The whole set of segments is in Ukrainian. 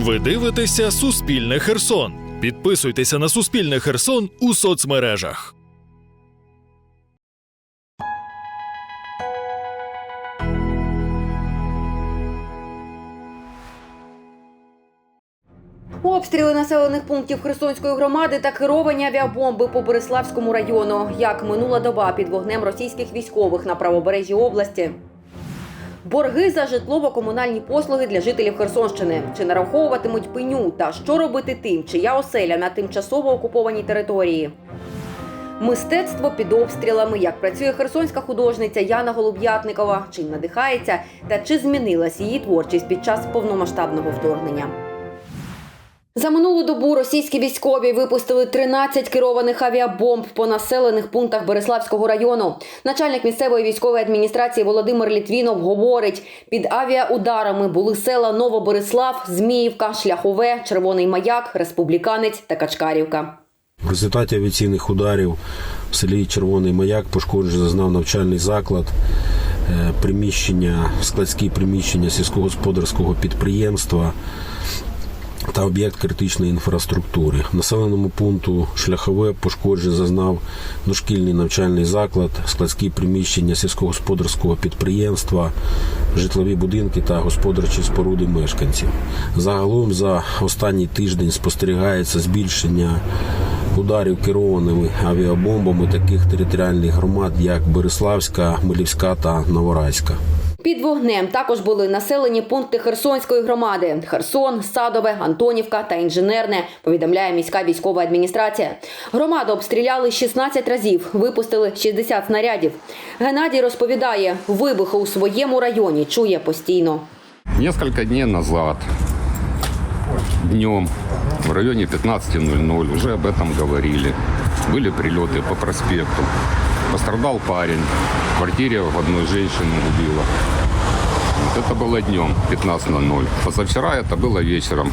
Ви дивитеся Суспільне Херсон. Підписуйтеся на Суспільне Херсон у соцмережах. Обстріли населених пунктів Херсонської громади та керовані авіабомби по Бориславському району, як минула доба під вогнем російських військових на правобережжі області. Борги за житлово-комунальні послуги для жителів Херсонщини. Чи нараховуватимуть пеню та що робити тим, чия оселя на тимчасово окупованій території? Мистецтво під обстрілами, як працює херсонська художниця Яна Голуб'ятникова, чим надихається та чи змінилась її творчість під час повномасштабного вторгнення. За минулу добу російські військові випустили 13 керованих авіабомб по населених пунктах Береславського району. Начальник місцевої військової адміністрації Володимир Літвінов говорить: під авіаударами були села Новоборислав, Зміївка, Шляхове, Червоний Маяк, Республіканець та Качкарівка. В результаті авіаційних ударів в селі Червоний Маяк пошкоджено зазнав навчальний заклад, е, приміщення, складські приміщення сільськогосподарського підприємства та об'єкт критичної інфраструктури. Населеному пункту Шляхове пошкодження зазнав дошкільний навчальний заклад, складські приміщення сільськогосподарського підприємства, житлові будинки та господарчі споруди мешканців. Загалом за останній тиждень спостерігається збільшення ударів керованими авіабомбами таких територіальних громад, як Береславська, Хмелівська та Новорайська. Під вогнем також були населені пункти Херсонської громади: Херсон, Садове, Антонівка та Інженерне. Повідомляє міська військова адміністрація. Громаду обстріляли 16 разів, випустили 60 снарядів. Геннадій розповідає, вибухи у своєму районі чує постійно. Несколько дней назад, днем, в районе 15.00, уже об этом говорили. Были прилеты по проспекту. Пострадал парень. В квартире в одной женщины убило. Вот это было днем, 15.00. Позавчера это было вечером,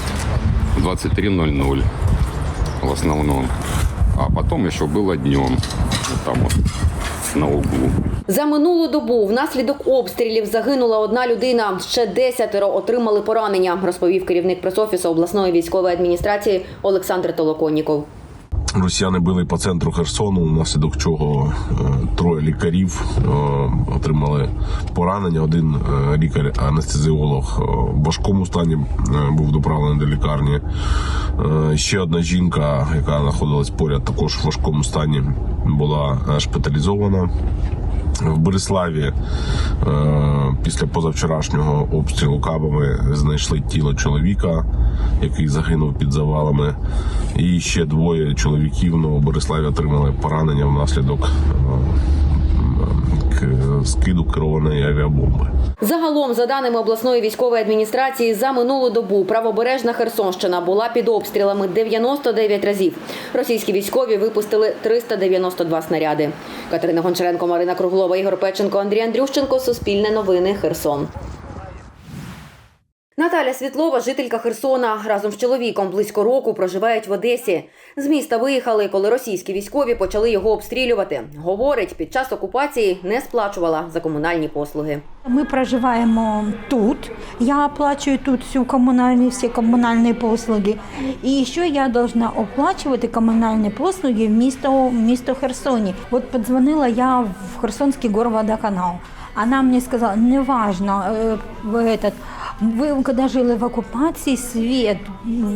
в 23.00 в основном. А потом еще было днем, вот там вот на углу. За минулу добу внаслідок обстрілів загинула одна людина. Ще десятеро отримали поранення, розповів керівник пресофісу обласної військової адміністрації Олександр Толоконніков. Росіяни били по центру Херсону, внаслідок чого е, троє лікарів е, отримали поранення. Один е, лікар-анестезіолог в важкому стані був доправлений до лікарні. Ще одна жінка, яка знаходилась поряд, також в важкому стані, була шпиталізована. В Бориславі е, після позавчорашнього обстрілу кабами знайшли тіло чоловіка, який загинув під завалами. І ще двоє чоловіків Новобориславі отримали поранення внаслідок е, скиду керованої авіабомби. Загалом, за даними обласної військової адміністрації, за минулу добу правобережна Херсонщина була під обстрілами 99 разів. Російські військові випустили 392 снаряди. Катерина Гончаренко, Марина Круглова, Ігор Печенко, Андрій Андрющенко. Суспільне новини. Херсон. Наталя Світлова, жителька Херсона, разом з чоловіком близько року проживають в Одесі. З міста виїхали, коли російські військові почали його обстрілювати. Говорить, під час окупації не сплачувала за комунальні послуги. Ми проживаємо тут. Я оплачую тут всю комунальні, всі комунальні послуги. І ще я должна оплачувати комунальні послуги в місто, в місто Херсоні. От подзвонила я в Херсонський горводоканал. Она мне сказала, неважно, э, вы этот, ви коли жили в окупації, світ,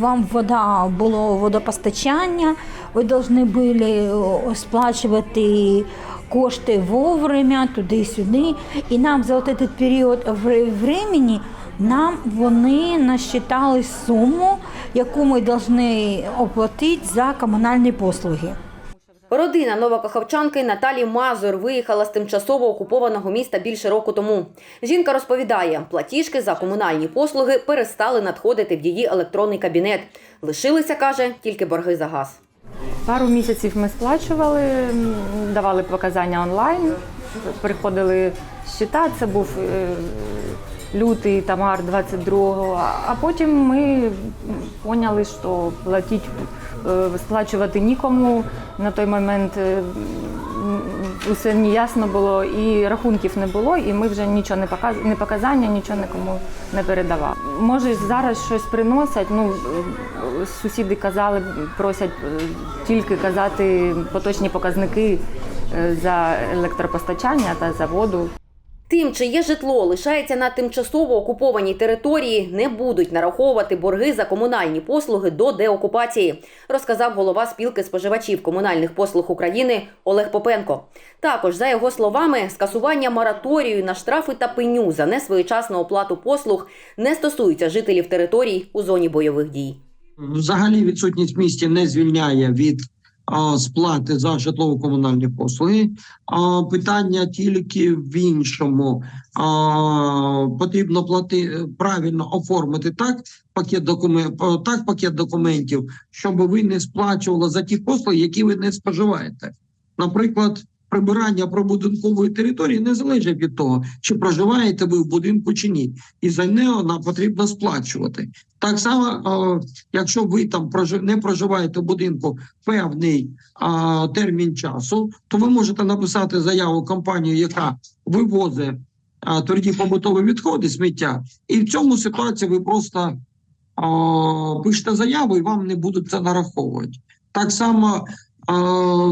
вам вода було водопостачання, ви повинні були сплачувати кошти вовремя, туди-сюди. І нам за этот період вре- времени нам вони насчитали суму, яку ми повинні оплатити за комунальні послуги. Родина новокаховчанки Наталі Мазур виїхала з тимчасово окупованого міста більше року тому. Жінка розповідає, платіжки за комунальні послуги перестали надходити в її електронний кабінет. Лишилися, каже, тільки борги за газ. Пару місяців ми сплачували, давали показання онлайн, приходили щита, це був е, лютий тамар 22-го, а- потім ми поняли, що платити, е, сплачувати нікому. На той момент е, усе неясно було, і рахунків не було, і ми вже нічого не показ... не показання, нічого нікому не передавали. Може, зараз щось приносять. Ну е, сусіди казали, просять е, тільки казати поточні показники е, за електропостачання та за воду. Тим, чиє житло лишається на тимчасово окупованій території, не будуть нараховувати борги за комунальні послуги до деокупації, розказав голова спілки споживачів комунальних послуг України Олег Попенко. Також, за його словами, скасування мораторію на штрафи та пеню за несвоєчасну оплату послуг не стосується жителів територій у зоні бойових дій. Взагалі відсутність в місті не звільняє від сплати за житлово-комунальні послуги. А, питання тільки в іншому. Потрібно плати правильно оформити так пакет документ, так пакет документів, щоб ви не сплачували за ті послуги, які ви не споживаєте. Наприклад. Прибирання прибудинкової території не залежить від того, чи проживаєте ви в будинку чи ні, і за нього нам потрібно сплачувати. Так само, якщо ви там не проживаєте в будинку певний термін часу, то ви можете написати заяву компанію, яка вивозить тверді побутові відходи, сміття, і в цьому ситуації ви просто пишете заяву і вам не будуть це нараховувати. Так само,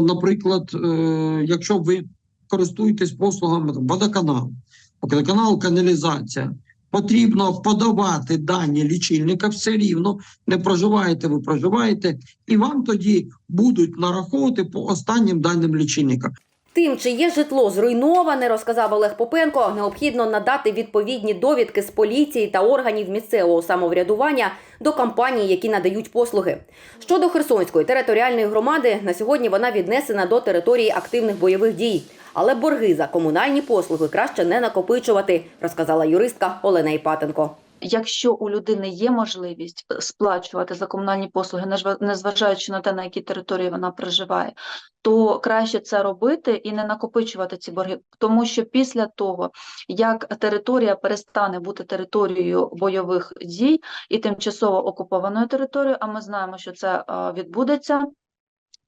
наприклад, е, якщо ви користуєтесь послугами там, водоканалу, водоканал, каналізація. Потрібно подавати дані лічильника все рівно. Не проживаєте, ви проживаєте, і вам тоді будуть нараховувати по останнім даним лічильника. Тим, чиє житло зруйноване, розказав Олег Попенко, необхідно надати відповідні довідки з поліції та органів місцевого самоврядування до компаній, які надають послуги. Щодо Херсонської територіальної громади, на сьогодні вона віднесена до території активних бойових дій. Але борги за комунальні послуги краще не накопичувати, розказала юристка Олена Іпатенко. Якщо у людини є можливість сплачувати за комунальні послуги, незважаючи на те, на якій території вона проживає, то краще це робити і не накопичувати ці борги, тому що після того, як територія перестане бути територією бойових дій і тимчасово окупованою територією, а ми знаємо, що це відбудеться.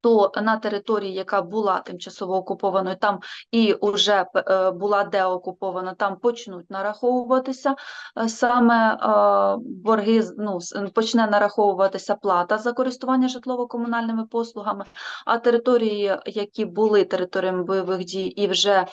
То на території, яка була тимчасово окупованою, там і вже е, була деокупована, там почнуть нараховуватися е, саме е, борги, ну, почне нараховуватися плата за користування житлово-комунальними послугами, а території, які були територіями бойових дій і вже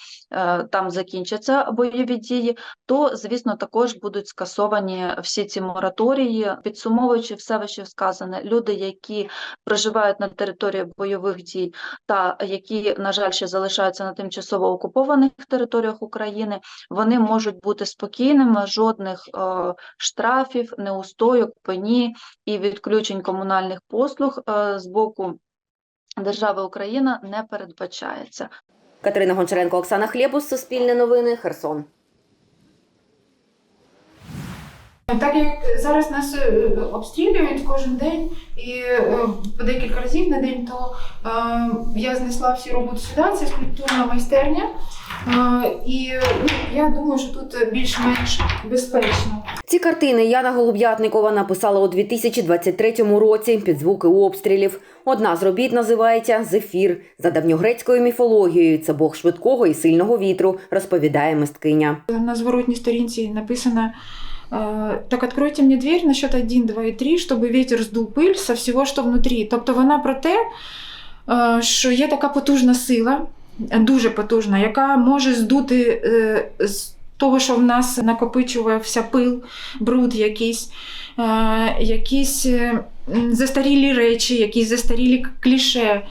там закінчаться бойові дії, то, звісно, також будуть скасовані всі ці мораторії. Підсумовуючи все вище сказане, люди, які проживають на території бойових дій та які, на жаль, ще залишаються на тимчасово окупованих територіях України, вони можуть бути спокійними, жодних е, штрафів, неустойок, пені і відключень комунальних послуг е, з боку держави Україна не передбачається. Катерина Гончаренко, Оксана Хлєбус, Суспільне новини, Херсон. Так як зараз нас е, обстрілюють кожен день і е, по декілька разів на день, то е, я знесла всі роботи сюди, це скульптурна майстерня. І ну, я думаю, що тут більш-менш безпечно. Ці картини Яна Голуб'ятникова написала у 2023 році під звуки обстрілів. Одна з робіт називається Зефір. За давньогрецькою міфологією це бог швидкого і сильного вітру, розповідає мисткиня. На зворотній сторінці написано так откройте мне дверь на счет 1, 2 и 3, чтобы ветер сдул пыль со всего, що внутрі. Тобто вона про те, е, що є така потужна сила, дуже потужна, яка може здути е, з того, що в нас накопичувався пил, бруд якийсь, е, якісь застарілі речі, якісь застарілі кліше.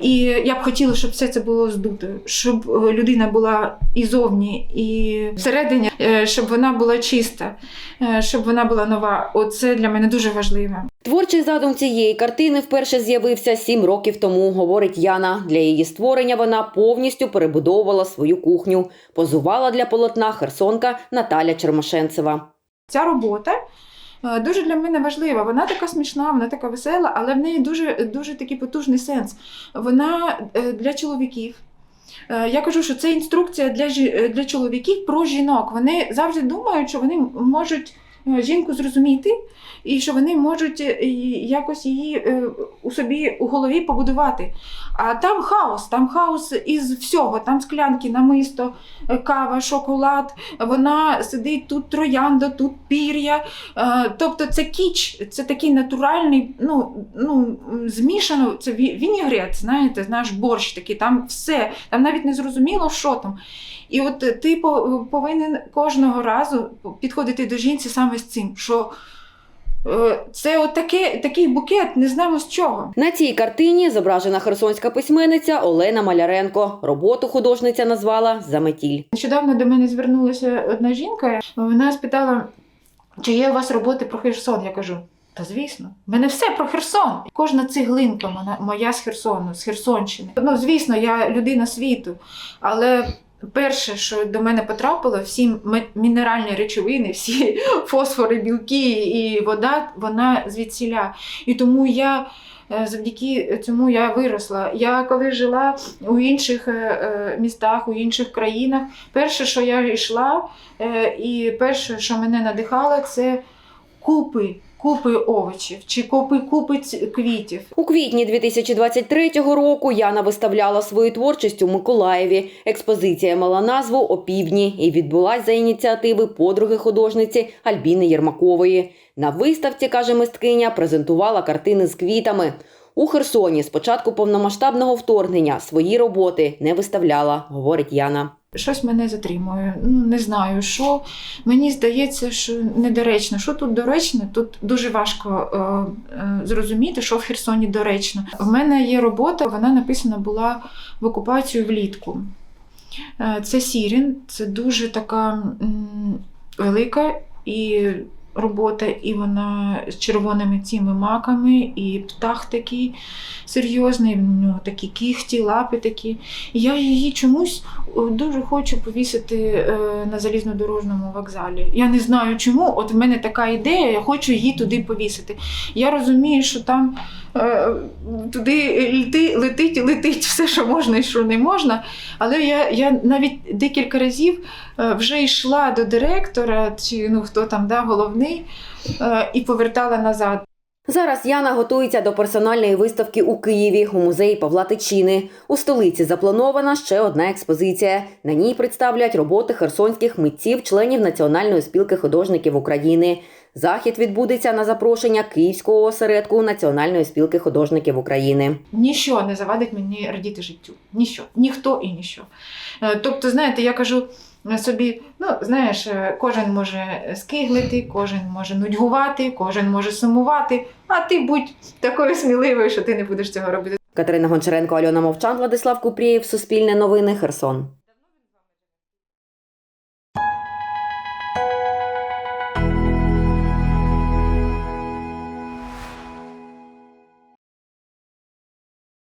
І я б хотіла, щоб все це було здуто, щоб е, людина була і зовні, і всередині, е, щоб вона була чиста, е, щоб вона була нова. Оце для мене дуже важливо. Творчий задум цієї картини вперше з'явився сім років тому, говорить Яна. Для її створення вона повністю перебудовувала свою кухню. Позувала для полотна херсонка Наталя Чермошенцева. Ця робота дуже для мене важлива. Вона така смішна, вона така весела, але в неї дуже, дуже такий потужний сенс. Вона е, для чоловіків. Е, Я кажу, що це інструкція для, е, для чоловіків про жінок. Вони завжди думають, що вони можуть е, жінку зрозуміти, і що вони можуть е, якось її е, у собі у голові побудувати. А там хаос, там хаос із всього. Там склянки, намисто, е, кава, шоколад. Вона сидить тут троянда, тут пір'я. Е, Тобто це кіч, це такий натуральний, ну, ну змішано, це ві- вінігрет, знаєте, наш борщ такий, там все, там навіть не зрозуміло, що там. І от ти по- повинен кожного разу підходити до жінці саме з цим, що е, це от таке, такий букет, не знаємо з чого. На цій картині зображена херсонська письменниця Олена Маляренко. Роботу художниця назвала Заметіль. Нещодавно до мене звернулася одна жінка. Вона спитала, чи є у вас роботи про Херсон. Я кажу. Та звісно, в мене все про Херсон. Кожна цеглинка моя з Херсону, з Херсонщини. Ну, звісно, я людина світу, але перше, що до мене потрапило, всі мінеральні речовини, всі фосфори, білки і вода, вона звідсіля. І тому я. е, Завдяки цьому я виросла. Я коли жила у інших е, е, містах, у інших країнах, перше, що я йшла, і перше, що мене надихало, це купи, купи овочів чи купи, купи квітів. У квітні 2023 року Яна виставляла свою творчість у Миколаєві. Експозиція мала назву Опівдні і відбулась за ініціативи подруги художниці Альбіни Єрмакової. На виставці, каже мисткиня, презентувала картини з квітами. У Херсоні з початку повномасштабного вторгнення свої роботи не виставляла, говорить Яна. Щось мене затримує. Ну не знаю, що мені здається, що недоречно. Що тут доречно? Тут дуже важко е, е, зрозуміти, що в Херсоні доречно. В мене є робота, вона написана була в окупацію влітку. Е, Це Сірін, це дуже така м, велика і робота, і вона з червоними цими маками, і птах такий серйозний, в нього такі кіхті, лапи такі. І я її чомусь дуже хочу повісити е, на залізнодорожному вокзалі. Я не знаю чому. От в мене така ідея, я хочу її туди повісити. Я розумію, що там е, туди лети, летить, летить все, що можна і що не можна. Але я, я навіть декілька разів е, вже йшла до директора, чи ну хто там да, головний, е, і повертала назад. Зараз Яна готується до персональної виставки у Києві у музеї Павла Тичини. У столиці запланована ще одна експозиція. На ній представлять роботи херсонських митців, членів Національної спілки художників України. Захід відбудеться на запрошення Київського осередку Національної спілки художників України. Ніщо не завадить мені радіти життю. Ніщо, ніхто і ніщо. Е, Тобто, знаєте, я кажу собі: ну, знаєш, е, кожен може скиглити, кожен може нудьгувати, кожен може сумувати, а ти будь такою сміливою, що ти не будеш цього робити. Катерина Гончаренко, Альона Мовчан, Владислав Купрієв, Суспільне новини, Херсон.